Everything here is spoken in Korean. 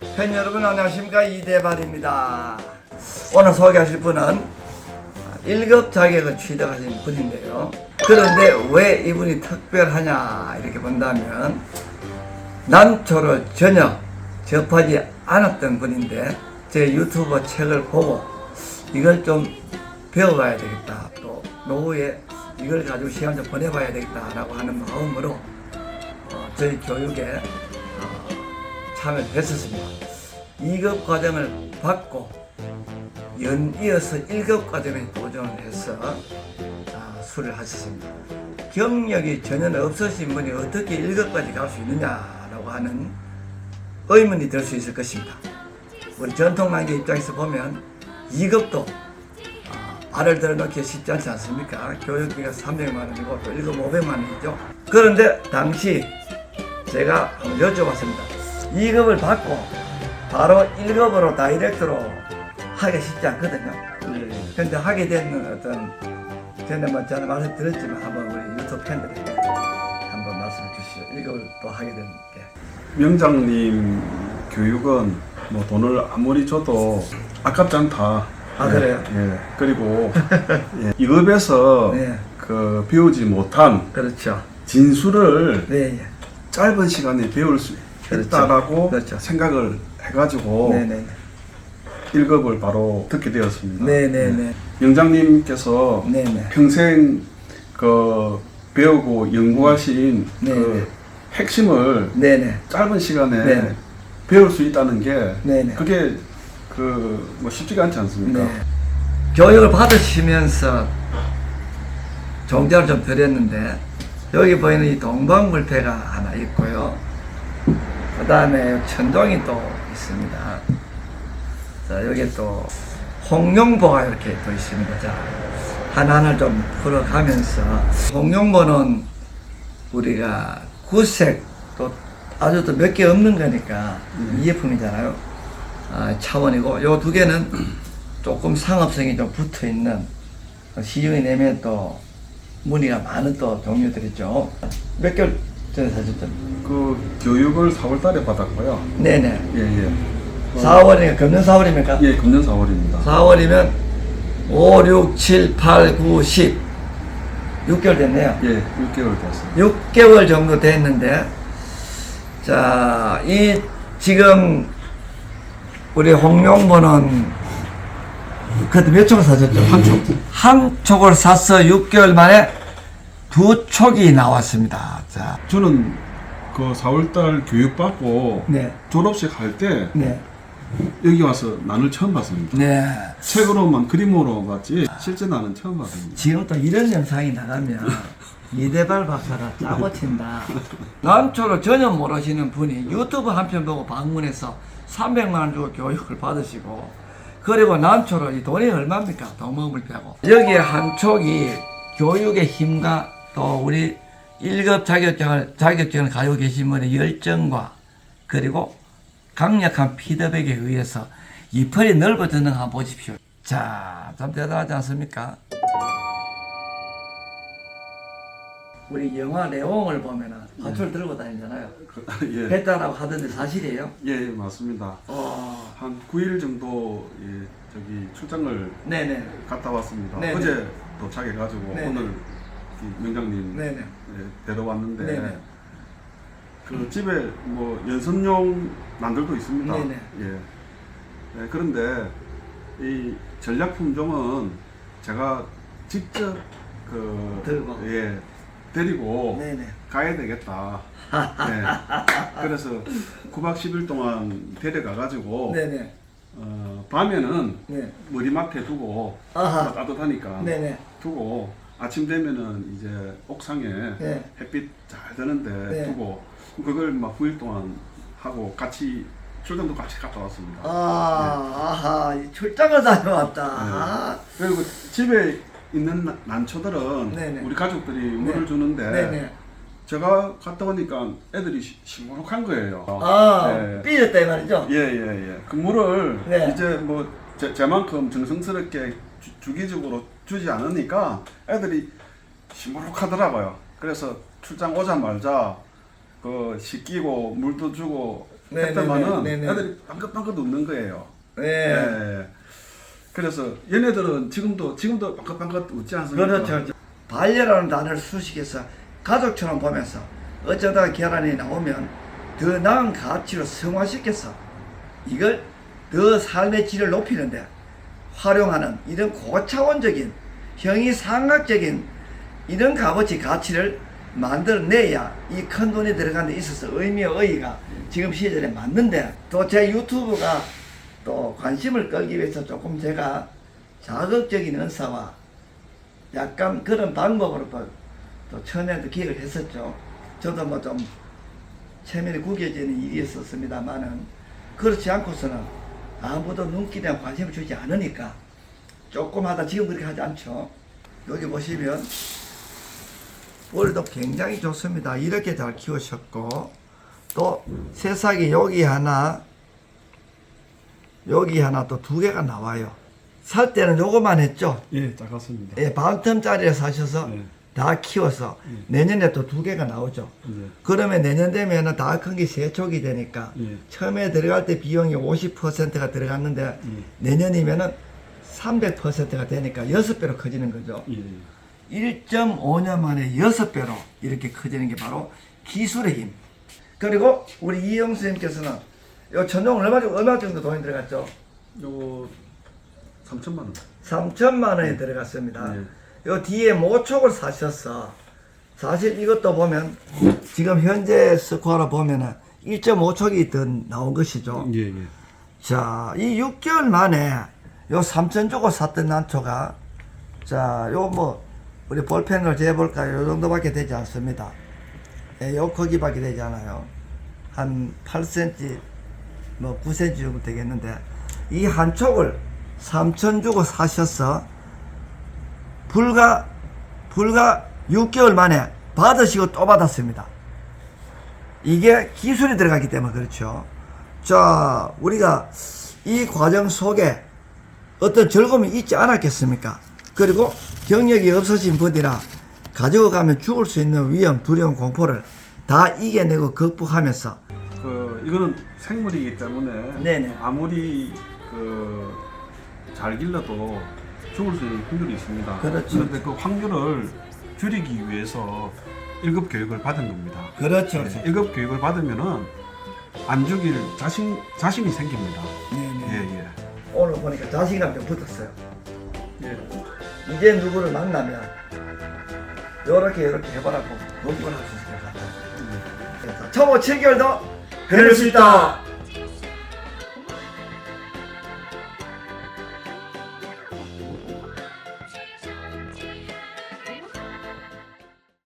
팬 여러분 안녕하십니까 이대발입니다. 오늘 소개하실 분은 1급 자격을 취득하신 분인데요. 그런데 왜 이분이 특별하냐 이렇게 본다면 난초를 전혀 접하지 않았던 분인데 제 유튜브 책을 보고 이걸 좀 배워봐야 되겠다. 또 노후에 이걸 가지고 시간 좀 보내봐야 되겠다라고 하는 마음으로 어, 저희 교육에 어, 참여했었습니다. 2급 과정을 받고 연이어서 1급 과정에 도전을 해서 아, 수를 하셨습니다. 경력이 전혀 없으신 분이 어떻게 1급까지 갈 수 있느냐라고 하는 의문이 들 수 있을 것입니다. 우리 전통란계 입장에서 보면 2급도 알을 들어놓기 쉽지 않지 않습니까? 교육비가 300만 원이고 또 1급 500만 원이죠. 그런데 당시 제가 여쭤봤습니다. 2급을 받고 바로 1급으로 다이렉트로 하기 쉽지 않거든요. 근데 하게 된 어떤 전에 뭐 저는 말씀 드렸지만 한번 우리 유튜브 팬들에게 한번 말씀해 주시죠. 1급을 또 하게 된 게. 명장님 교육은 뭐 돈을 아무리 줘도 아깝지 않다. 아, 예, 그래요? 예. 그리고 예, 이급에서 네. 그 배우지 못한 그렇죠. 진수를 네, 예. 짧은 시간에 배울 수 그렇죠. 있다라고 그렇죠. 생각을 해가지고 네, 네, 1급을 바로 듣게 되었습니다. 네, 네, 네, 명장님께서 네, 네. 평생 그 배우고 연구하신 네, 그 네. 핵심을 네, 네. 짧은 시간에 네. 배울 수 있다는 게 네네. 그게 그 뭐 쉽지가 않지 않습니까? 네. 교육을 받으시면서 종자를 좀 드렸는데 여기 보이는 이 동방불패가 하나 있고요. 그 다음에 천종이 또 있습니다. 자 여기 또 홍룡보가 이렇게 또 있습니다. 자 하나하나 좀 풀어가면서 홍룡보는 우리가 구색 또 아주 또 몇 개 없는 거니까 이해품이잖아요. 아, 차원이고 요 두 개는 조금 상업성이 좀 붙어 있는 시중에 내면 또 문의가 많은 또 종류들이죠. 몇 개월 전에 사셨죠? 그 교육을 4월달에 받았고요. 네네. 예예. 4월이니까 금년 4월입니까? 예, 금년 4월입니다. 4월이면 5, 6, 7, 8, 9, 10 6개월 됐네요. 예, 6개월 됐습니다. 6개월 정도 됐는데 자, 이 지금 우리 홍룡보는 그때 몇 촉을 사셨죠? 한 촉. 한 촉을 사서 6개월 만에 두 촉이 나왔습니다. 자, 저는 그 4월달 교육 받고 네, 졸업식 할 때 네, 여기 와서 난을 처음 봤습니다. 네. 책으로만 그림으로 봤지 실제 나는 처음 봤습니다. 지금 또 이런 영상이 나가면 이대발 박사가 짜고 친다. 난초를 전혀 모르시는 분이 유튜브 한 편 보고 방문해서 300만 원 주고 교육을 받으시고 그리고 난초를 이 돈이 얼마입니까? 도먹을 빼고 여기에 한 촉이 교육의 힘과 또 우리 1급 자격증을 자격증을 가지고 계신 분의 열정과 그리고 강력한 피드백에 의해서 이펄이 넓어지는 거 한번 보십시오. 자, 참 대단하지 않습니까? 우리 영화 내용을 보면은 화초를 들고 다니잖아요. 예, 했다라고 하던데 사실이에요? 예, 맞습니다. 어, 한 9일 정도 예, 저기 출장을 네네. 갔다 왔습니다. 네네. 어제 도착해가지고 네네. 오늘 이 명장님 네네. 예, 데려왔는데 네네. 그 집에 뭐 연습용 난들도 있습니다. 네네. 예. 예, 그런데 이 전략 품종은 제가 직접 그 들고. 예 데리고 네네. 가야 되겠다. 예. 그래서 9박 10일 동안 데려가 가지고 네네. 어, 밤에는 네. 머리맡에 두고 아하. 따뜻하니까 네네. 두고 아침 되면은 이제 옥상에 네. 햇빛 잘 드는데 네. 두고 그걸 막 9일 동안 하고 같이 출장도 같이 갔다 왔습니다. 아, 아하. 이 출장을 다녀왔다. 아. 그리고 집에 있는 나- 난초들은 네네. 우리 가족들이 네. 물을 주는데 네네. 제가 갔다 오니까 애들이 시- 시무룩한 거예요. 아, 예. 삐졌다 이 말이죠? 예, 예, 예. 그 물을 네. 이제 뭐 제, 제만큼 정성스럽게 주, 주기적으로 주지 않으니까 애들이 시무룩하더라고요. 그래서 출장 오자마자 그 씻기고 물도 주고 네, 했더만은 네, 네, 네. 애들이 빵긋빵긋 웃는 거예요. 네. 예. 그래서 얘네들은 지금도 지금도 빵긋빵긋 웃지 않습니까? 그렇죠. 그렇죠. 반려라는 단어를 수식해서 가족처럼 보면서 어쩌다가 계란이 나오면 더 나은 가치로 승화시켜서 이걸 더 삶의 질을 높이는데 활용하는 이런 고차원적인 형이상학적인 이런 값어치 가치를 만들어내야 이 큰 돈이 들어가는 데 있어서 의미와 의의가 지금 시절에 맞는데 또 제 유튜브가 또 관심을 끌기 위해서 조금 제가 자극적인 은사와 약간 그런 방법으로 또, 또 처음에도 기획을 했었죠. 저도 뭐 좀 체면이 구겨지는 일이 있었습니다만은 그렇지 않고서는 아무도 눈길이나 관심을 주지 않으니까 조금 하다 지금 그렇게 하지 않죠. 여기 보시면 머리도 굉장히 좋습니다. 이렇게 잘 키우셨고 또 새싹이 여기 하나 여기 하나 또 두 개가 나와요. 살 때는 요거만 했죠. 예, 작았습니다. 예, 반텀짜리에 사셔서 네. 다 키워서 네. 내년에 또 두 개가 나오죠. 예. 그러면 내년 되면은 다 큰 게 세 촉이 되니까 예. 처음에 들어갈 때 비용이 50%가 들어갔는데 예. 내년이면은 300%가 되니까 6배로 커지는 거죠. 예. 1.5년 만에 6배로 이렇게 커지는 게 바로 기술의 힘. 그리고 우리 이영 선생님께서는 요 전용 얼마 정도, 얼마 정도 돈이 들어갔죠? 요거 3천만 원. 3천만 원이 들어갔습니다. 네. 요 뒤에 모촉을 사셨어. 사실 이것도 보면 지금 현재 스코어로 보면은 1.5촉이 더 나온 것이죠. 예, 예. 자, 이 6개월 만에 요 3천 주고 샀던 난초가 자, 요 뭐 우리 볼펜으로 재볼까요? 요 정도밖에 되지 않습니다. 예, 요 크기밖에 되지 않아요. 한 8cm, 뭐 9cm 정도 되겠는데 이 한 촉을 3천 주고 사셔서 불과 불과 6개월 만에 받으시고 또 받았습니다. 이게 기술이 들어가기 때문에 그렇죠. 자, 우리가 이 과정 속에 어떤 즐거움이 있지 않았겠습니까? 그리고 경력이 없으신 분이나 가지고 가면 죽을 수 있는 위험, 두려움, 공포를 다 이겨내고 극복하면서 그 이거는 생물이기 때문에 네네. 아무리 그 잘 길러도 죽을 수 있는 확률이 있습니다. 그렇죠. 그런데 그 확률을 줄이기 위해서 1급 교육을 받은 겁니다. 그렇죠. 네, 1급 교육을 받으면은 안 죽일 자신 자신이 생깁니다. 네네. 예, 예. 오늘 보니까 자신감 좀 붙었어요. 예. 이제 누구를 만나면 요렇게 요렇게 해보라고 문구를 할수 있을 것 같아요. 그래서 초보 7개월도 배울 수 있다.